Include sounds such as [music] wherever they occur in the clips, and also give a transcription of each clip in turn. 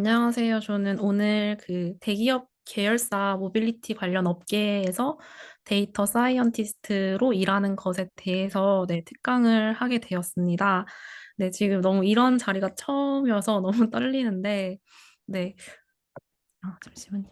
안녕하세요. 저는 오늘 그 대기업 계열사 모빌리티 관련 업계에서 데이터 사이언티스트로 일하는 것에 대해서 네, 특강을 하게 되었습니다. 네, 지금 너무 이런 자리가 처음이어서 [laughs] 너무 떨리는데, 네, 아, 잠시만요.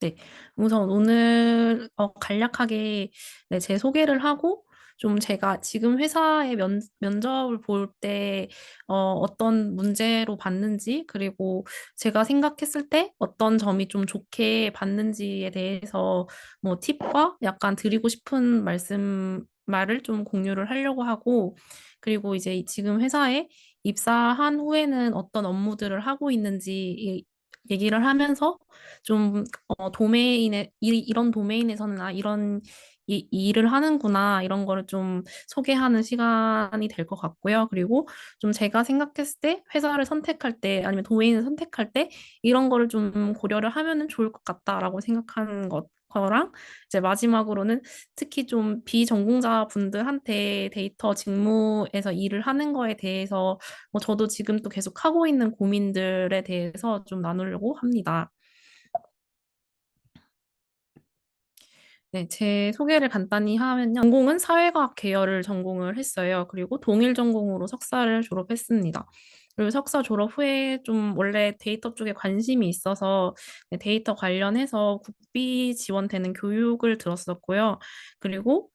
네, 우선 오늘 어, 간략하게 네, 제 소개를 하고 좀 제가 지금 회사의 면, 면접을 볼 때 어, 어떤 문제로 봤는지 그리고 제가 생각했을 때 어떤 점이 좀 좋게 봤는지에 대해서 뭐 팁과 약간 드리고 싶은 말씀 말을 좀 공유를 하려고 하고 그리고 이제 지금 회사에 입사한 후에는 어떤 업무들을 하고 있는지 이- 얘기를 하면서 좀 어, 도메인에 이, 이런 도메인에서는 아 이런 이, 이 일을 하는구나 이런 거를 좀 소개하는 시간이 될 것 같고요. 그리고 좀 제가 생각했을 때 회사를 선택할 때 아니면 도메인을 선택할 때 이런 거를 좀 고려를 하면은 좋을 것 같다라고 생각하는 것 거랑 이제 마지막으로는 특히 좀 비전공자 분들한테 데이터 직무에서 일을 하는 거에 대해서 뭐 저도 지금 또 계속 하고 있는 고민들에 대해서 좀 나누려고 합니다. 네, 제 소개를 간단히 하면요. 전공은 사회과학 계열을 전공을 했어요. 그리고 동일 전공으로 석사를 졸업했습니다. 그리고 석사 졸업 후에 좀 원래 데이터 쪽에 관심이 있어서 네, 데이터 관련해서 국비 지원되는 교육을 들었었고요. 그리고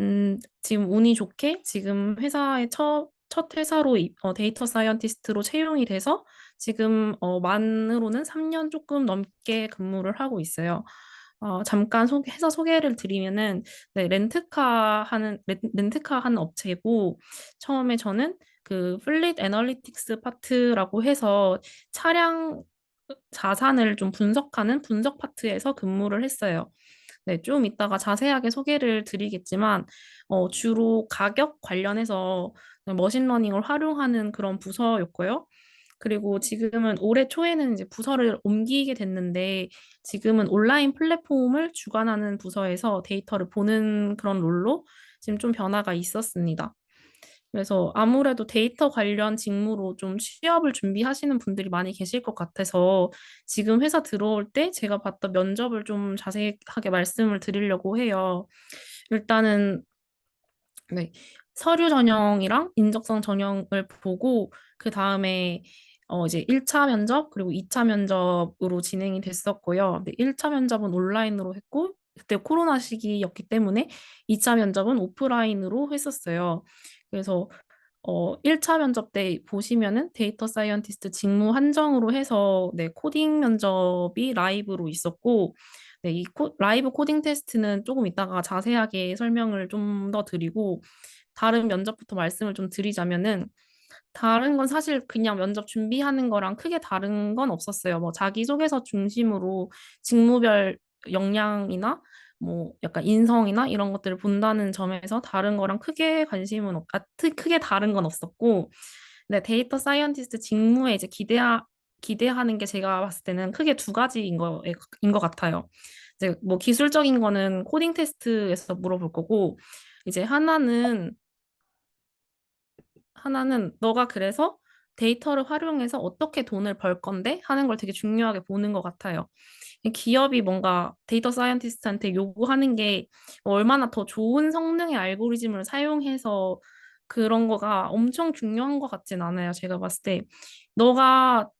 음, 지금 운이 좋게 지금 회사의 첫, 첫 회사로 이- 어, 데이터 사이언티스트로 채용이 돼서 지금 어, 만으로는 3년 조금 넘게 근무를 하고 있어요. 어, 잠깐 소개, 회사 소개를 드리면은 네, 렌트카 하는 렌, 렌트카 하는 업체고 처음에 저는 그 플릿 애널리틱스 파트라고 해서 차량 자산을 좀 분석하는 분석 파트에서 근무를 했어요. 네, 좀 이따가 자세하게 소개를 드리겠지만, 어, 주로 가격 관련해서 머신러닝을 활용하는 그런 부서였고요. 그리고 지금은 올해 초에는 이제 부서를 옮기게 됐는데, 지금은 온라인 플랫폼을 주관하는 부서에서 데이터를 보는 그런 롤로 지금 좀 변화가 있었습니다. 그래서 아무래도 데이터 관련 직무로 좀 취업을 준비하시는 분들이 많이 계실 것 같아서 지금 회사 들어올 때 제가 봤던 면접을 좀 자세하게 말씀을 드리려고 해요. 일단은 네, 서류 전형이랑 인적성 전형을 보고 그 다음에 어 이제 1차 면접 그리고 2차 면접으로 진행이 됐었고요. 근데 1차 면접은 온라인으로 했고 그때 코로나 시기였기 때문에 2차 면접은 오프라인으로 했었어요. 그래서 어 1차 면접 때 보시면은 데이터 사이언티스트 직무 한정으로 해서 네, 코딩 면접이 라이브로 있었고 네, 이 코, 라이브 코딩 테스트는 조금 이따가 자세하게 설명을 좀 더 드리고 다른 면접부터 말씀을 좀 드리자면은 다른 건 사실 그냥 면접 준비하는 거랑 크게 다른 건 없었어요. 뭐 자기소개서 중심으로 직무별 역량이나 뭐 약간 인성이나 이런 것들을 본다는 점에서 다른 거랑 크게 관심은 없, 아, 트- 크게 다른 건 없었고, 네, 데이터 사이언티스트 직무에 이제 기대하, 기대하는 게 제가 봤을 때는 크게 두 가지인 거, 인것 같아요. 이제 뭐 기술적인 거는 코딩 테스트에서 물어볼 거고, 이제 하나는 하나는 너가 그래서 데이터를 활용해서 어떻게 돈을 벌 건데 하는 걸 되게 중요하게 보는 것 같아요. 기업이 뭔가 데이터 사이언티스트한테 요구하는 게 얼마나 더 좋은 성능의 알고리즘을 사용해서 그런 거가 엄청 중요한 것 같진 않아요. 제가 봤을 때 너가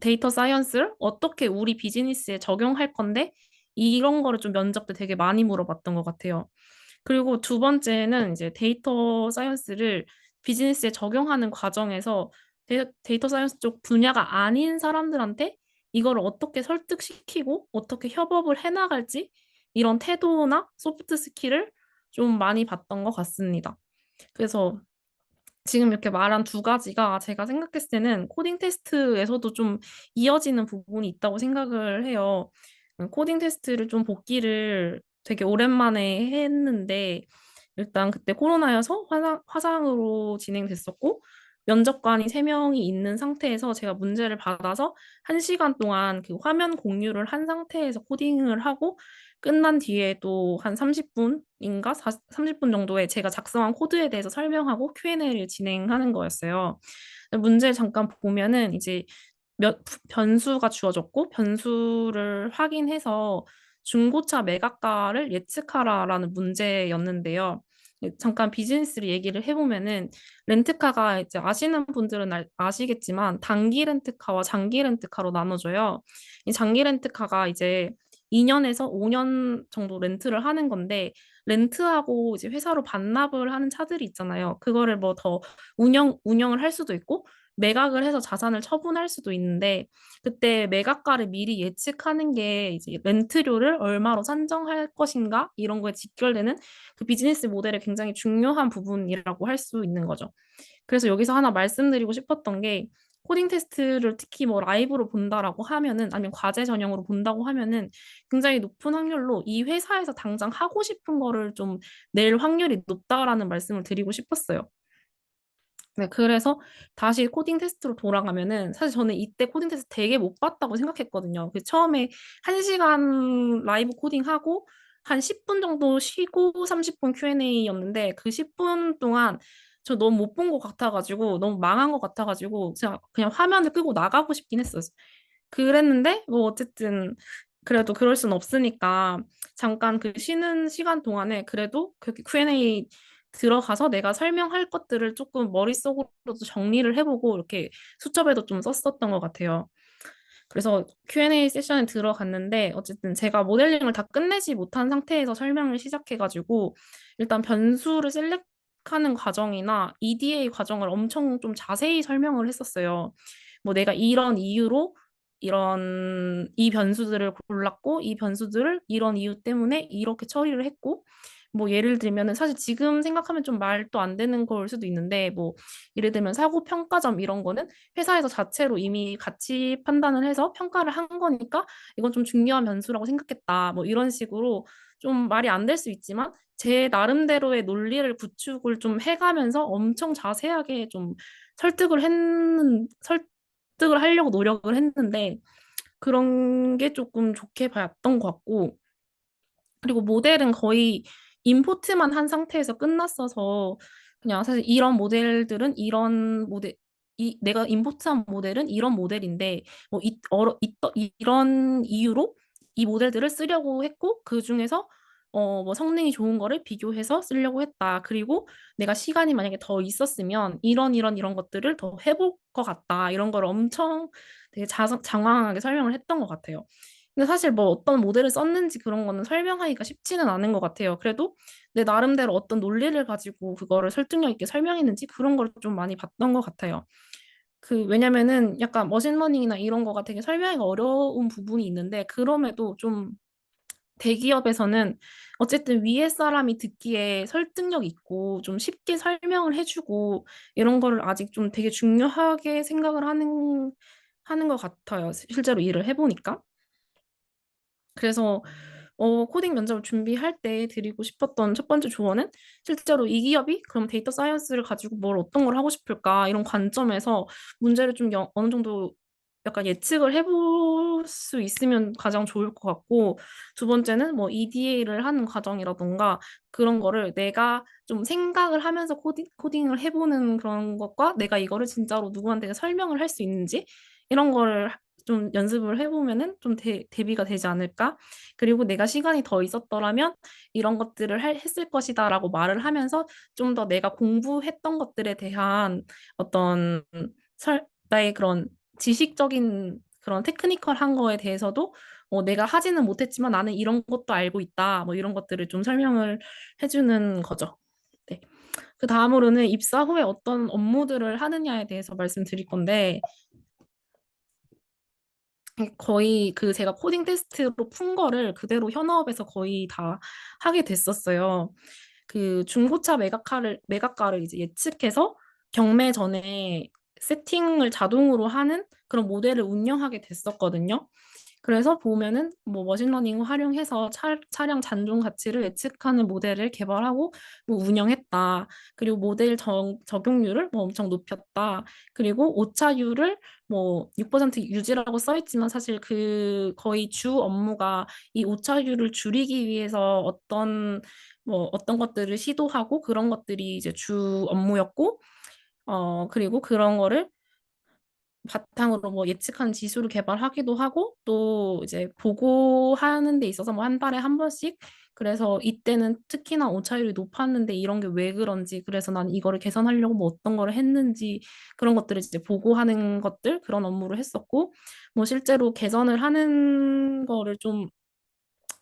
데이터 사이언스를 어떻게 우리 비즈니스에 적용할 건데 이런 거를 좀 면접 때 되게 많이 물어봤던 것 같아요. 그리고 두 번째는 이제 데이터 사이언스를 비즈니스에 적용하는 과정에서 데이, 데이터 사이언스 쪽 분야가 아닌 사람들한테 이거를 어떻게 설득시키고 어떻게 협업을 해나갈지 이런 태도나 소프트 스킬을 좀 많이 봤던 것 같습니다. 그래서 지금 이렇게 말한 두 가지가 제가 생각했을 때는 코딩 테스트에서도 좀 이어지는 부분이 있다고 생각을 해요. 음, 코딩 테스트를 좀 복기를 되게 오랜만에 했는데 일단 그때 코로나여서 화상, 화상으로 진행됐었고 면접관이 세명이 있는 상태에서 제가 문제를 받아서 한시간 동안 그 화면 공유를 한 상태에서 코딩을 하고 끝난 뒤에 또 한 30분인가 30분 정도에 제가 작성한 코드에 대해서 설명하고 Q&A를 진행하는 거였어요. 문제를 잠깐 보면은 이제 몇 변수가 주어졌고 변수를 확인해서 중고차 매각가를 예측하라라는 문제였는데요. 잠깐 비즈니스를 얘기를 해보면은 렌트카가 이제 아시는 분들은 알- 아시겠지만 단기 렌트카와 장기 렌트카로 나눠져요. 이 장기 렌트카가 이제 2년에서 5년 정도 렌트를 하는 건데 렌트하고 이제 회사로 반납을 하는 차들이 있잖아요. 그거를 뭐 더 운영 운영을 할 수도 있고 매각을 해서 자산을 처분할 수도 있는데 그때 매각가를 미리 예측하는 게 이제 렌트료를 얼마로 산정할 것인가 이런 거에 직결되는 그 비즈니스 모델의 굉장히 중요한 부분이라고 할 수 있는 거죠. 그래서 여기서 하나 말씀드리고 싶었던 게 코딩 테스트를 특히 뭐 라이브로 본다라고 하면은 아니면 과제 전형으로 본다고 하면은 굉장히 높은 확률로 이 회사에서 당장 하고 싶은 거를 좀 낼 확률이 높다라는 말씀을 드리고 싶었어요. 네, 그래서 다시 코딩 테스트로 돌아가면은 사실 저는 이때 코딩 테스트 되게 못 봤다고 생각했거든요. 그 처음에 한시간 라이브 코딩하고 한 10분 정도 쉬고 30분 Q&A였는데 그 10분 동안 저 너무 못 본 것 같아가지고 너무 망한 것 같아가지고 제가 그냥 화면을 끄고 나가고 싶긴 했어요. 그랬는데 뭐 어쨌든 그래도 그럴 순 없으니까 잠깐 그 쉬는 시간 동안에 그래도 그렇게 Q&A 들어가서 내가 설명할 것들을 조금 머릿속으로도 정리를 해보고 이렇게 수첩에도 좀 썼었던 것 같아요. 그래서 Q&A 세션에 들어갔는데 어쨌든 제가 모델링을 다 끝내지 못한 상태에서 설명을 시작해가지고 일단 변수를 셀렉하는 과정이나 EDA 과정을 엄청 좀 자세히 설명을 했었어요. 뭐 내가 이런 이유로 이런 이 변수들을 골랐고 이 변수들을 이런 이유 때문에 이렇게 처리를 했고 뭐 예를 들면은 사실 지금 생각하면 좀 말도 안 되는 걸 수도 있는데 뭐 예를 들면 사고 평가점 이런 거는 회사에서 자체로 이미 가치 판단을 해서 평가를 한 거니까 이건 좀 중요한 변수라고 생각했다. 뭐 이런 식으로 좀 말이 안 될 수 있지만 제 나름대로의 논리를 구축을 좀 해가면서 엄청 자세하게 좀 설득을 했는 설득을 하려고 노력을 했는데 그런 게 조금 좋게 봤던 것 같고 그리고 모델은 거의 임포트만 한 상태에서 끝났어서 그냥 사실 이런 모델들은 이런 모델 이 내가 임포트한 모델은 이런 모델인데 뭐 이, 어러, 이, 이런 이유로 이 모델들을 쓰려고 했고 그 중에서 어 뭐 성능이 좋은 거를 비교해서 쓰려고 했다. 그리고 내가 시간이 만약에 더 있었으면 이런 이런 이런 것들을 더 해볼 것 같다. 이런 걸 엄청 되게 자, 장황하게 설명을 했던 것 같아요. 근데 사실 뭐 어떤 모델을 썼는지 그런 거는 설명하기가 쉽지는 않은 것 같아요. 그래도 내 나름대로 어떤 논리를 가지고 그거를 설득력 있게 설명했는지 그런 걸 좀 많이 봤던 것 같아요. 그 왜냐면은 약간 머신러닝이나 이런 거가 되게 설명하기가 어려운 부분이 있는데 그럼에도 좀 대기업에서는 어쨌든 위에 사람이 듣기에 설득력 있고 좀 쉽게 설명을 해주고 이런 거를 아직 좀 되게 중요하게 생각을 하는 하는 것 같아요. 실제로 일을 해보니까. 그래서 어, 코딩 면접을 준비할 때 드리고 싶었던 첫 번째 조언은 실제로 이 기업이 그럼 데이터 사이언스를 가지고 뭘 어떤 걸 하고 싶을까 이런 관점에서 문제를 좀 여- 어느 정도 약간 예측을 해볼 수 있으면 가장 좋을 것 같고 두 번째는 뭐 EDA를 하는 과정이라던가 그런 거를 내가 좀 생각을 하면서 코딩, 코딩을 해보는 그런 것과 내가 이거를 진짜로 누구한테 설명을 할 수 있는지 이런 거를 좀 연습을 해보면은 좀 대, 대비가 되지 않을까? 그리고 내가 시간이 더 있었더라면 이런 것들을 할, 했을 것이다 라고 말을 하면서 좀 더 내가 공부했던 것들에 대한 어떤 설, 나의 그런 지식적인 그런 테크니컬한 거에 대해서도 어, 내가 하지는 못했지만 나는 이런 것도 알고 있다. 뭐 이런 것들을 좀 설명을 해주는 거죠. 네. 그 다음으로는 입사 후에 어떤 업무들을 하느냐에 대해서 말씀드릴 건데, 거의 그 제가 코딩 테스트로 푼 거를 그대로 현업에서 거의 다 하게 됐었어요. 그 중고차 매각가를 매각가를 이제 예측해서 경매 전에 세팅을 자동으로 하는 그런 모델을 운영하게 됐었거든요. 그래서 보면은 뭐 머신러닝을 활용해서 차, 차량 잔존 가치를 예측하는 모델을 개발하고 뭐 운영했다. 그리고 모델 정, 적용률을 뭐 엄청 높였다. 그리고 오차율을 뭐 6% 유지라고 써 있지만 사실 그 거의 주 업무가 이 오차율을 줄이기 위해서 어떤 뭐 어떤 것들을 시도하고 그런 것들이 이제 주 업무였고 어 그리고 그런 거를 바탕으로 뭐 예측한 지수를 개발하기도 하고 또 이제 보고하는 데 있어서 뭐 한 달에 한 번씩 그래서 이때는 특히나 오차율이 높았는데 이런 게 왜 그런지 그래서 난 이거를 개선하려고 뭐 어떤 거를 했는지 그런 것들을 이제 보고하는 것들 그런 업무를 했었고 뭐 실제로 개선을 하는 거를 좀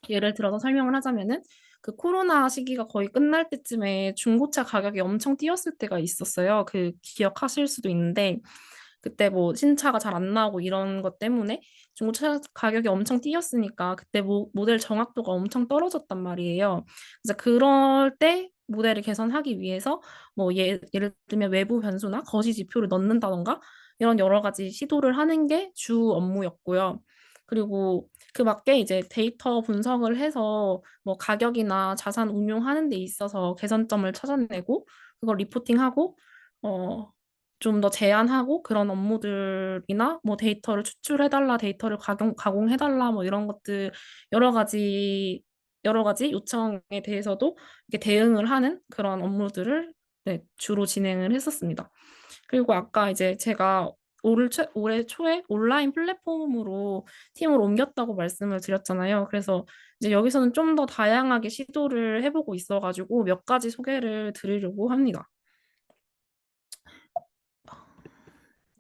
예를 들어서 설명을 하자면은 그 코로나 시기가 거의 끝날 때쯤에 중고차 가격이 엄청 뛰었을 때가 있었어요. 그 기억하실 수도 있는데 그때 뭐 신차가 잘 안 나오고 이런 것 때문에 중고차 가격이 엄청 뛰었으니까 그때 모, 모델 정확도가 엄청 떨어졌단 말이에요. 그래서 그럴 때 모델을 개선하기 위해서 뭐 예, 예를 들면 외부 변수나 거시 지표를 넣는다던가 이런 여러 가지 시도를 하는 게 주 업무였고요. 그리고 그 맞게 이제 데이터 분석을 해서 뭐 가격이나 자산 운용하는 데 있어서 개선점을 찾아내고 그걸 리포팅하고 어 좀 더 제안하고 그런 업무들이나 뭐 데이터를 추출해달라, 데이터를 가공, 가공해달라 뭐 이런 것들 여러 가지 여러 가지 요청에 대해서도 이렇게 대응을 하는 그런 업무들을 네, 주로 진행을 했었습니다. 그리고 아까 이제 제가 올 최, 올해 초에 온라인 플랫폼으로 팀을 옮겼다고 말씀을 드렸잖아요. 그래서 이제 여기서는 좀 더 다양하게 시도를 해보고 있어가지고 몇 가지 소개를 드리려고 합니다.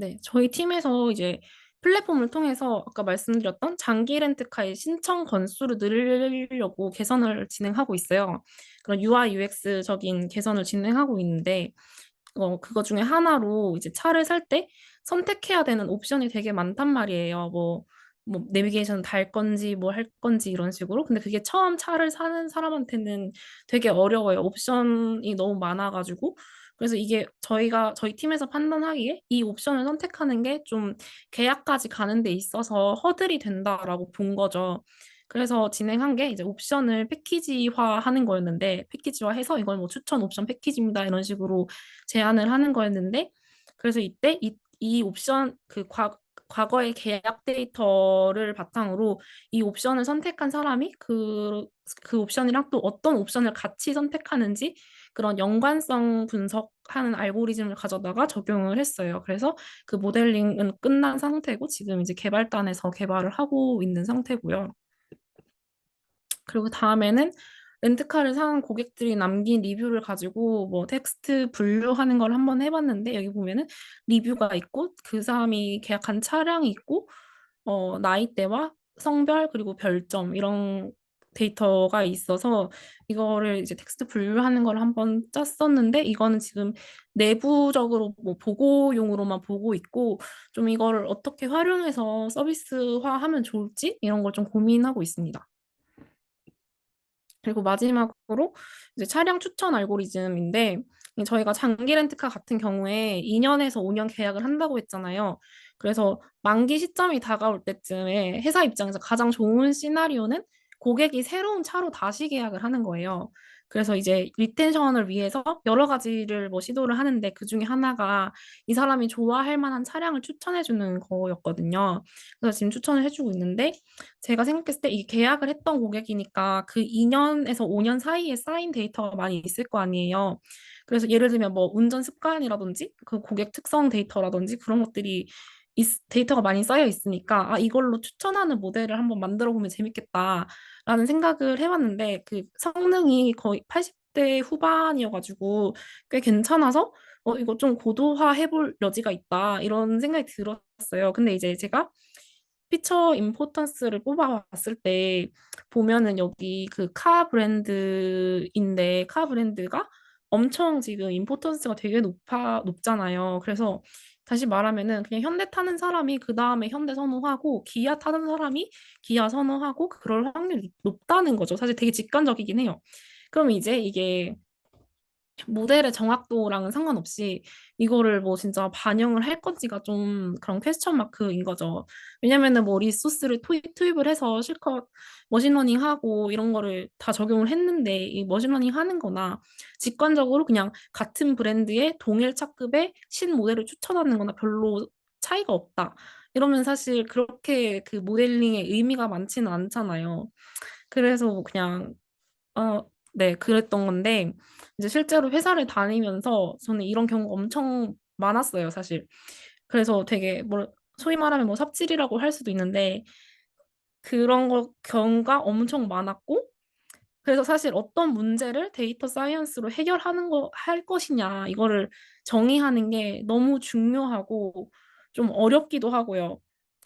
네, 저희 팀에서 이제 플랫폼을 통해서 아까 말씀드렸던 장기 렌트카의 신청 건수를 늘리려고 개선을 진행하고 있어요. 그런 UI, UX적인 개선을 진행하고 있는데 어, 그거 중에 하나로 이제 차를 살 때 선택해야 되는 옵션이 되게 많단 말이에요. 뭐, 뭐 내비게이션 달 건지 뭐 할 건지 이런 식으로. 근데 그게 처음 차를 사는 사람한테는 되게 어려워요. 옵션이 너무 많아가지고. 그래서 이게 저희가 저희 팀에서 판단하기에 이 옵션을 선택하는 게 좀 계약까지 가는 데 있어서 허들이 된다라고 본 거죠. 그래서 진행한 게 이제 옵션을 패키지화 하는 거였는데 패키지화 해서 이걸 뭐 추천 옵션 패키지입니다 이런 식으로 제안을 하는 거였는데 그래서 이때 이, 이 옵션 그 과, 과거의 계약 데이터를 바탕으로 이 옵션을 선택한 사람이 그, 그 옵션이랑 또 어떤 옵션을 같이 선택하는지 그런 연관성 분석하는 알고리즘을 가져다가 적용을 했어요. 그래서 그 모델링은 끝난 상태고 지금 이제 개발단에서 개발을 하고 있는 상태고요. 그리고 다음에는 렌트카를 산 고객들이 남긴 리뷰를 가지고 뭐 텍스트 분류하는 걸 한번 해봤는데 여기 보면은 리뷰가 있고 그 사람이 계약한 차량이 있고 어 나이대와 성별 그리고 별점 이런 데이터가 있어서 이거를 이제 텍스트 분류하는 걸 한번 짰었는데 이거는 지금 내부적으로 뭐 보고용으로만 보고 있고 좀 이거를 어떻게 활용해서 서비스화하면 좋을지 이런 걸 좀 고민하고 있습니다. 그리고 마지막으로 이제 차량 추천 알고리즘인데 저희가 장기 렌트카 같은 경우에 2년에서 5년 계약을 한다고 했잖아요. 그래서 만기 시점이 다가올 때쯤에 회사 입장에서 가장 좋은 시나리오는 고객이 새로운 차로 다시 계약을 하는 거예요. 그래서 이제 리텐션을 위해서 여러 가지를 뭐 시도를 하는데 그 중에 하나가 이 사람이 좋아할 만한 차량을 추천해 주는 거였거든요. 그래서 지금 추천을 해주고 있는데 제가 생각했을 때 이게 계약을 했던 고객이니까 그 2년에서 5년 사이에 쌓인 데이터가 많이 있을 거 아니에요. 그래서 예를 들면 뭐 운전 습관이라든지 그 고객 특성 데이터라든지 그런 것들이 이 데이터가 많이 쌓여 있으니까 아 이걸로 추천하는 모델을 한번 만들어 보면 재밌겠다라는 생각을 해봤는데 그 성능이 거의 80대 후반이어가지고 꽤 괜찮아서 어 이거 좀 고도화 해볼 여지가 있다 이런 생각이 들었어요. 근데 이제 제가 피처 임포턴스를 뽑아봤을 때 보면은 여기 그 카 브랜드인데 카 브랜드가 엄청 지금 임포턴스가 되게 높아 높잖아요. 그래서 다시 말하면은 그냥 현대 타는 사람이 그 다음에 현대 선호하고 기아 타는 사람이 기아 선호하고 그럴 확률이 높다는 거죠. 사실 되게 직관적이긴 해요. 그럼 이제 이게 모델의 정확도랑은 상관없이 이거를 뭐 진짜 반영을 할 건지가 좀 그런 퀘스천 마크인 거죠. 왜냐면은 뭐 리소스를 투입, 투입을 해서 실컷 머신러닝 하고 이런 거를 다 적용을 했는데 이 머신러닝 하는 거나 직관적으로 그냥 같은 브랜드의 동일 차급의 신 모델을 추천하는 거나 별로 차이가 없다. 이러면 사실 그렇게 그 모델링의 의미가 많지는 않잖아요. 그래서 뭐 그냥 어, 네, 그랬던 건데 이제 실제로 회사를 다니면서 저는 이런 경우가 엄청 많았어요, 사실. 그래서 되게 뭐 소위 말하면 뭐 삽질이라고 할 수도 있는데 그런 거 경우가 엄청 많았고 그래서 사실 어떤 문제를 데이터 사이언스로 해결하는 거 할 것이냐 이거를 정의하는 게 너무 중요하고 좀 어렵기도 하고요.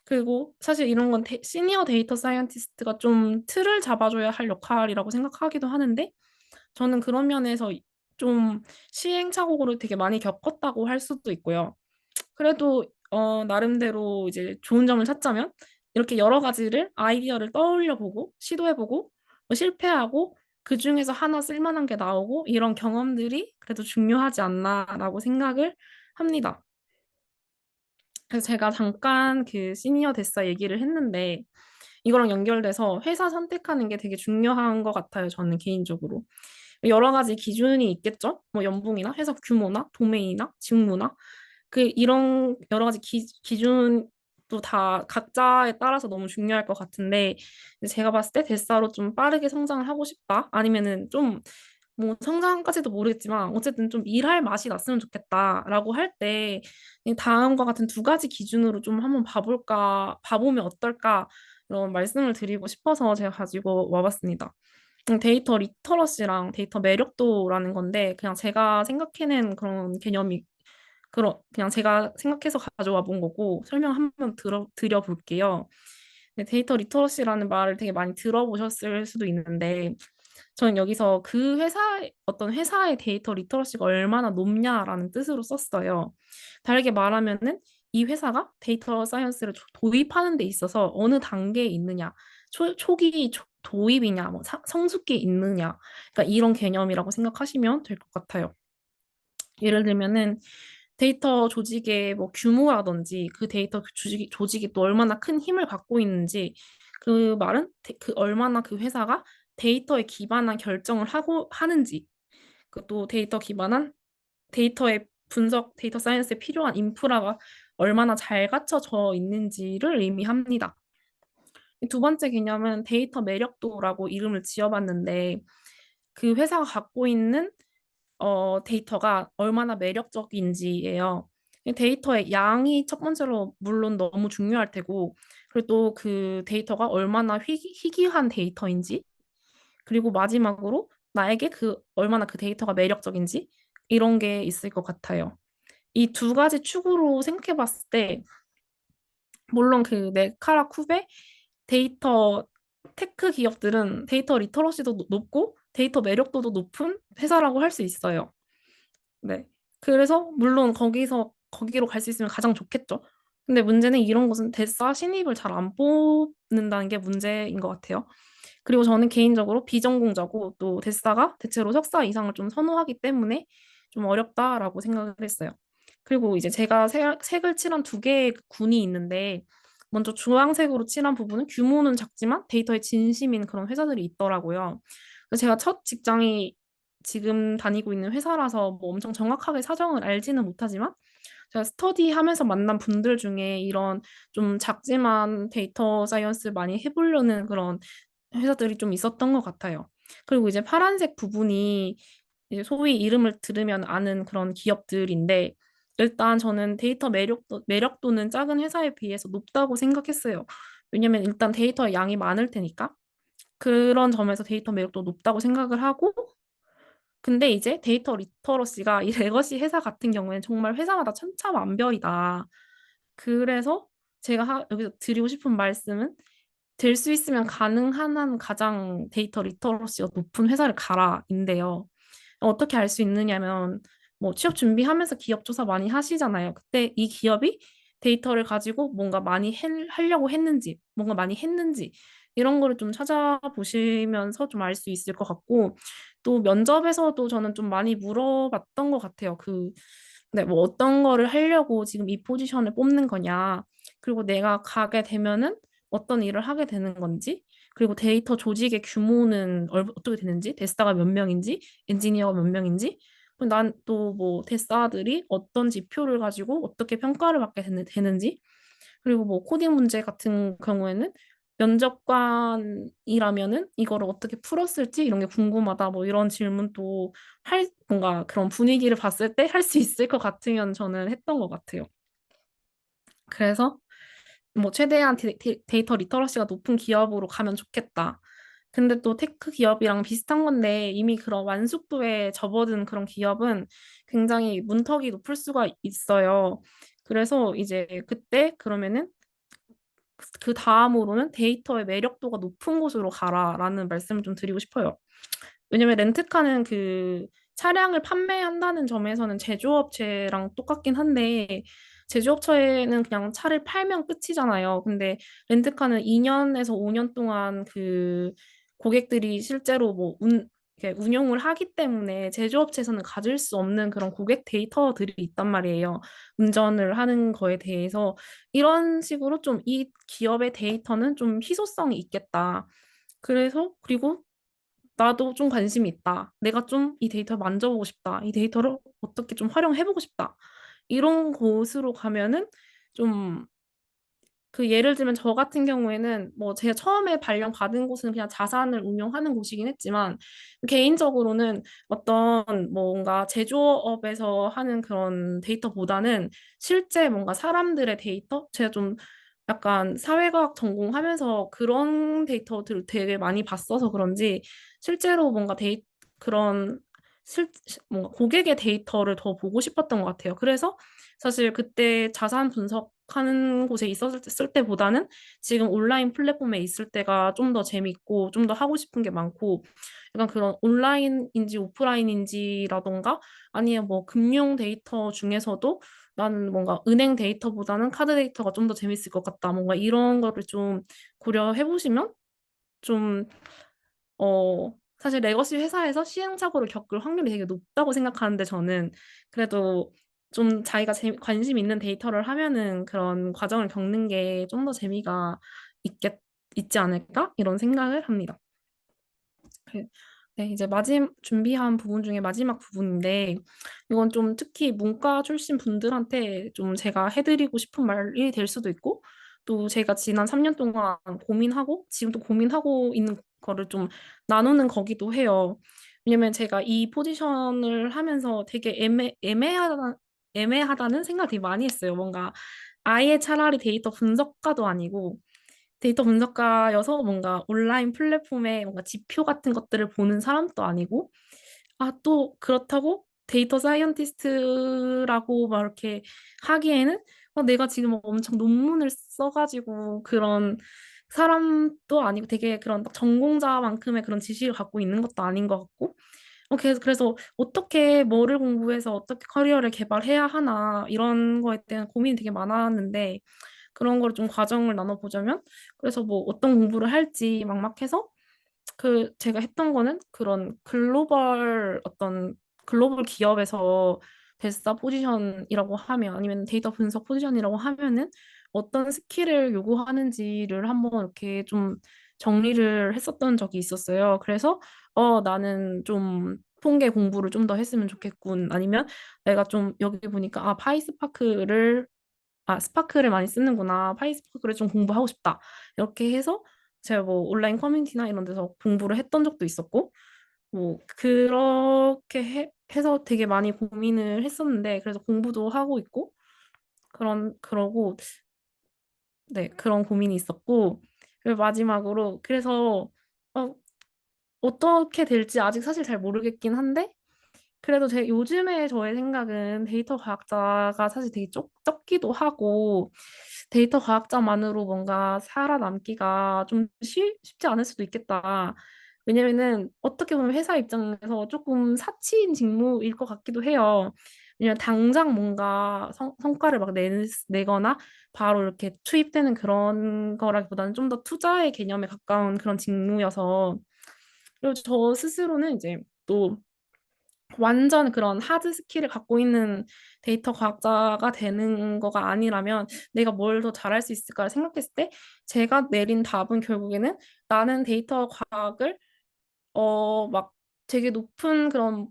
그리고 사실 이런 건 데, 시니어 데이터 사이언티스트가 좀 틀을 잡아줘야 할 역할이라고 생각하기도 하는데 저는 그런 면에서 좀 시행착오를 되게 많이 겪었다고 할 수도 있고요. 그래도 어, 나름대로 이제 좋은 점을 찾자면 이렇게 여러 가지를 아이디어를 떠올려 보고 시도해 보고 뭐 실패하고 그 중에서 하나 쓸만한 게 나오고 이런 경험들이 그래도 중요하지 않나라고 생각을 합니다. 그래서 제가 잠깐 그 시니어 대사 얘기를 했는데 이거랑 연결돼서 회사 선택하는 게 되게 중요한 것 같아요. 저는 개인적으로. 여러 가지 기준이 있겠죠? 뭐 연봉이나 회사 규모나 도메인이나 직무나 그 이런 여러 가지 기, 기준도 다 각자에 따라서 너무 중요할 것 같은데 제가 봤을 때 대사로 좀 빠르게 성장을 하고 싶다 아니면은 좀 뭐 성장까지도 모르겠지만 어쨌든 좀 일할 맛이 났으면 좋겠다라고 할 때 다음과 같은 두 가지 기준으로 좀 한번 봐볼까 봐보면 어떨까 이런 말씀을 드리고 싶어서 제가 가지고 와봤습니다. 음, 데이터 리터러시랑 데이터 매력도라는 건데 그냥 제가 생각해낸 그런 개념이 그런 그냥 제가 생각해서 가져와 본 거고 설명 한번 들어 드려 볼게요. 네, 데이터 리터러시라는 말을 되게 많이 들어보셨을 수도 있는데 저는 여기서 그 회사 어떤 회사의 데이터 리터러시가 얼마나 높냐라는 뜻으로 썼어요. 다르게 말하면은 이 회사가 데이터 사이언스를 도입하는 데 있어서 어느 단계에 있느냐, 초, 초기 초, 도입이냐, 뭐 사, 성숙기에 있느냐, 그러니까 이런 개념이라고 생각하시면 될 것 같아요. 예를 들면은 데이터 조직의 뭐 규모라든지 그 데이터 조직이, 조직이 또 얼마나 큰 힘을 갖고 있는지 그 말은 데, 그 얼마나 그 회사가 데이터에 기반한 결정을 하고 하는지 그또 데이터 기반한 데이터의 분석 데이터 사이언스에 필요한 인프라가 얼마나 잘 갖춰져 있는지를 의미합니다. 두 번째 개념은 데이터 매력도라고 이름을 지어봤는데 그 회사가 갖고 있는 어, 데이터가 얼마나 매력적인지예요. 데이터의 양이 첫 번째로 물론 너무 중요할 테고, 그리고 또 그 데이터가 얼마나 희, 희귀한 데이터인지, 그리고 마지막으로 나에게 그 얼마나 그 데이터가 매력적인지 이런 게 있을 것 같아요. 이 두 가지 축으로 생각해 봤을 때, 물론 그 네카라 쿠베 데이터 테크 기업들은 데이터 리터러시도 높고 데이터 매력도도 높은 회사라고 할 수 있어요. 네. 그래서 물론 거기서 거기로 갈 수 있으면 가장 좋겠죠. 근데 문제는 이런 것은 대사 신입을 잘 안 뽑는다는 게 문제인 것 같아요. 그리고 저는 개인적으로 비전공자고 또 대사가 대체로 석사 이상을 좀 선호하기 때문에 좀 어렵다라고 생각을 했어요. 그리고 이제 제가 색, 색을 칠한 두 개의 군이 있는데 먼저 주황색으로 칠한 부분은 규모는 작지만 데이터에 진심인 그런 회사들이 있더라고요. 그래서 제가 첫 직장이 지금 다니고 있는 회사라서 뭐 엄청 정확하게 사정을 알지는 못하지만 제가 스터디하면서 만난 분들 중에 이런 좀 작지만 데이터 사이언스 많이 해보려는 그런 회사들이 좀 있었던 것 같아요. 그리고 이제 파란색 부분이 이제 소위 이름을 들으면 아는 그런 기업들인데 일단 저는 데이터 매력도, 매력도는 작은 회사에 비해서 높다고 생각했어요. 왜냐면 일단 데이터의 양이 많을 테니까. 그런 점에서 데이터 매력도 높다고 생각을 하고, 근데 이제 데이터 리터러시가 이 레거시 회사 같은 경우에는 정말 회사마다 천차만별이다. 그래서 제가 하, 여기서 드리고 싶은 말씀은 될 수 있으면 가능한 한 가장 데이터 리터러시가 높은 회사를 가라인데요. 어떻게 알 수 있느냐면 뭐 취업 준비하면서 기업 조사 많이 하시잖아요. 그때 이 기업이 데이터를 가지고 뭔가 많이 해, 하려고 했는지, 뭔가 많이 했는지 이런 거를 좀 찾아보시면서 좀 알 수 있을 것 같고 또 면접에서도 저는 좀 많이 물어봤던 것 같아요. 그 네, 뭐 어떤 거를 하려고 지금 이 포지션을 뽑는 거냐. 그리고 내가 가게 되면은 어떤 일을 하게 되는 건지, 그리고 데이터 조직의 규모는 얼- 어떻게 되는지, 데스타가 몇 명인지, 엔지니어가 몇 명인지, 난 또 뭐 데스타들이 어떤 지표를 가지고 어떻게 평가를 받게 되는, 되는지, 그리고 뭐 코딩 문제 같은 경우에는 면접관이라면은 이거를 어떻게 풀었을지 이런 게 궁금하다. 뭐 이런 질문도 할 뭔가 그런 분위기를 봤을 때 할 수 있을 것 같으면 저는 했던 것 같아요. 그래서 뭐 최대한 데, 데, 데이터 리터러시가 높은 기업으로 가면 좋겠다. 근데 또 테크 기업이랑 비슷한 건데 이미 그런 완숙도에 접어든 그런 기업은 굉장히 문턱이 높을 수가 있어요. 그래서 이제 그때 그러면은 그 다음으로는 데이터의 매력도가 높은 곳으로 가라라는 말씀을 좀 드리고 싶어요. 왜냐면 렌트카는 그 차량을 판매한다는 점에서는 제조업체랑 똑같긴 한데 제조업체는 그냥 차를 팔면 끝이잖아요. 근데 렌트카는 2년에서 5년 동안 그 고객들이 실제로 뭐 운, 운용을 하기 때문에 제조업체에서는 가질 수 없는 그런 고객 데이터들이 있단 말이에요. 운전을 하는 거에 대해서 이런 식으로 좀 이 기업의 데이터는 좀 희소성이 있겠다. 그래서 그리고 나도 좀 관심이 있다. 내가 좀 이 데이터를 만져보고 싶다. 이 데이터를 어떻게 좀 활용해보고 싶다. 이런 곳으로 가면은 좀 그 예를 들면 저 같은 경우에는 뭐 제가 처음에 발령 받은 곳은 그냥 자산을 운용하는 곳이긴 했지만 개인적으로는 어떤 뭔가 제조업에서 하는 그런 데이터보다는 실제 뭔가 사람들의 데이터? 제가 좀 약간 사회과학 전공하면서 그런 데이터들을 되게 많이 봤어서 그런지 실제로 뭔가 데이 그런 실 뭔가 고객의 데이터를 더 보고 싶었던 것 같아요. 그래서 사실 그때 자산 분석하는 곳에 있었을 때보다는 지금 온라인 플랫폼에 있을 때가 좀 더 재밌고 좀 더 하고 싶은 게 많고 약간 그런 온라인인지 오프라인인지라던가 아니면 뭐 금융 데이터 중에서도 나는 뭔가 은행 데이터보다는 카드 데이터가 좀 더 재밌을 것 같다. 뭔가 이런 거를 좀 고려해 보시면 좀 어, 사실 레거시 회사에서 시행착오를 겪을 확률이 되게 높다고 생각하는데 저는 그래도 좀 자기가 재, 관심 있는 데이터를 하면은 그런 과정을 겪는 게 좀 더 재미가 있겠, 있지 않을까? 이런 생각을 합니다. 그, 네, 이제 마지막 준비한 부분 중에 마지막 부분인데 이건 좀 특히 문과 출신 분들한테 좀 제가 해드리고 싶은 말이 될 수도 있고 또 제가 지난 3년 동안 고민하고 지금도 고민하고 있는 거를 좀 나누는 거기도 해요. 왜냐면 제가 이 포지션을 하면서 되게 애매, 애매하다, 애매하다는 생각을 많이 했어요. 뭔가 아예 차라리 데이터 분석가도 아니고 데이터 분석가여서 뭔가 온라인 플랫폼에 뭔가 지표 같은 것들을 보는 사람도 아니고, 아, 또 그렇다고 데이터 사이언티스트라고 막 이렇게 하기에는 아, 내가 지금 엄청 논문을 써가지고 그런 사람도 아니고 되게 그런 막 전공자만큼의 그런 지식을 갖고 있는 것도 아닌 것 같고, 어, 그래서, 어떻게 뭐를 공부해서 어떻게 커리어를 개발해야 하나 이런 거에 대한 고민이 되게 많았는데 그런 걸 좀 과정을 나눠보자면 그래서 뭐 어떤 공부를 할지 막막해서 그 제가 했던 거는 그런 글로벌 어떤 글로벌 기업에서 데스다 포지션이라고 하면 아니면 데이터 분석 포지션이라고 하면은 어떤 스킬을 요구하는지를 한번 이렇게 좀 정리를 했었던 적이 있었어요. 그래서 어 나는 좀 통계 공부를 좀 더 했으면 좋겠군. 아니면 내가 좀 여기 보니까 아 파이 스파크를 아, 스파크를 많이 쓰는구나. 파이 스파크를 좀 공부하고 싶다. 이렇게 해서 제가 뭐 온라인 커뮤니티나 이런 데서 공부를 했던 적도 있었고, 뭐 그렇게 해, 해서 되게 많이 고민을 했었는데, 그래서 공부도 하고 있고, 그런, 그러고, 네, 그런 고민이 있었고, 그리고 마지막으로, 그래서, 어, 어떻게 될지 아직 사실 잘 모르겠긴 한데, 그래도 제 요즘에 저의 생각은 데이터 과학자가 사실 되게 적, 적기도 하고 데이터 과학자만으로 뭔가 살아남기가 좀 쉬, 쉽지 않을 수도 있겠다. 왜냐면은 어떻게 보면 회사 입장에서 조금 사치인 직무일 것 같기도 해요. 왜냐면 당장 뭔가 성, 성과를 막 내, 내거나 바로 이렇게 투입되는 그런 거라기보다는 좀 더 투자의 개념에 가까운 그런 직무여서. 그리고 저 스스로는 이제 또 완전 그런 하드 스킬을 갖고 있는 데이터 과학자가 되는 거가 아니라면 내가 뭘 더 잘할 수 있을까 생각했을 때 제가 내린 답은 결국에는 나는 데이터 과학을 어 막 되게 높은 그런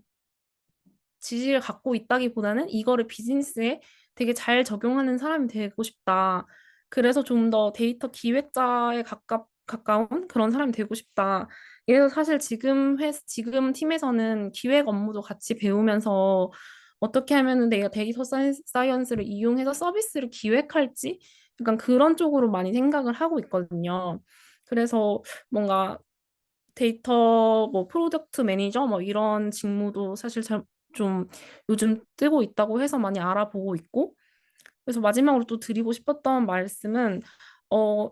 지식을 갖고 있다기보다는 이거를 비즈니스에 되게 잘 적용하는 사람이 되고 싶다. 그래서 좀 더 데이터 기획자에 가깝, 가까운 그런 사람이 되고 싶다. 그래서 사실 지금 회, 지금 팀에서는 기획 업무도 같이 배우면서 어떻게 하면은 내가 데이터 사이언스- 사이언스를 이용해서 서비스를 기획할지 약간 그런 쪽으로 많이 생각을 하고 있거든요. 그래서 뭔가 데이터 뭐 프로덕트 매니저 뭐 이런 직무도 사실 잘 좀 요즘 뜨고 있다고 해서 많이 알아보고 있고 그래서 마지막으로 또 드리고 싶었던 말씀은 어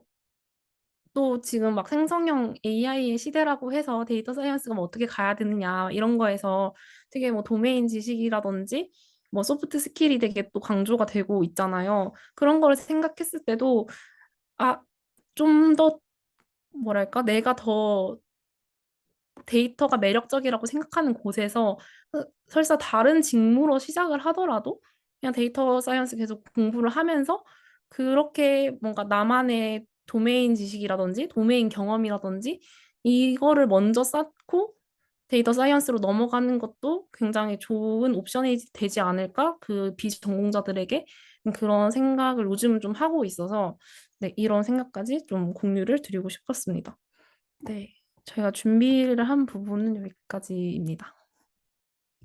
또 지금 막 생성형 AI의 시대라고 해서 데이터 사이언스가 뭐 어떻게 가야 되느냐 이런 거에서 되게 뭐 도메인 지식이라든지 뭐 소프트 스킬이 되게 또 강조가 되고 있잖아요. 그런 걸 생각했을 때도 아, 좀 더 뭐랄까 내가 더 데이터가 매력적이라고 생각하는 곳에서 그- 설사 다른 직무로 시작을 하더라도 그냥 데이터 사이언스 계속 공부를 하면서 그렇게 뭔가 나만의 도메인 지식이라든지 도메인 경험이라든지 이거를 먼저 쌓고 데이터 사이언스로 넘어가는 것도 굉장히 좋은 옵션이 되지 않을까? 그 비전공자들에게 그런 생각을 요즘 좀 하고 있어서 네, 이런 생각까지 좀 공유를 드리고 싶었습니다. 네. 저희가 준비를 한 부분은 여기까지입니다.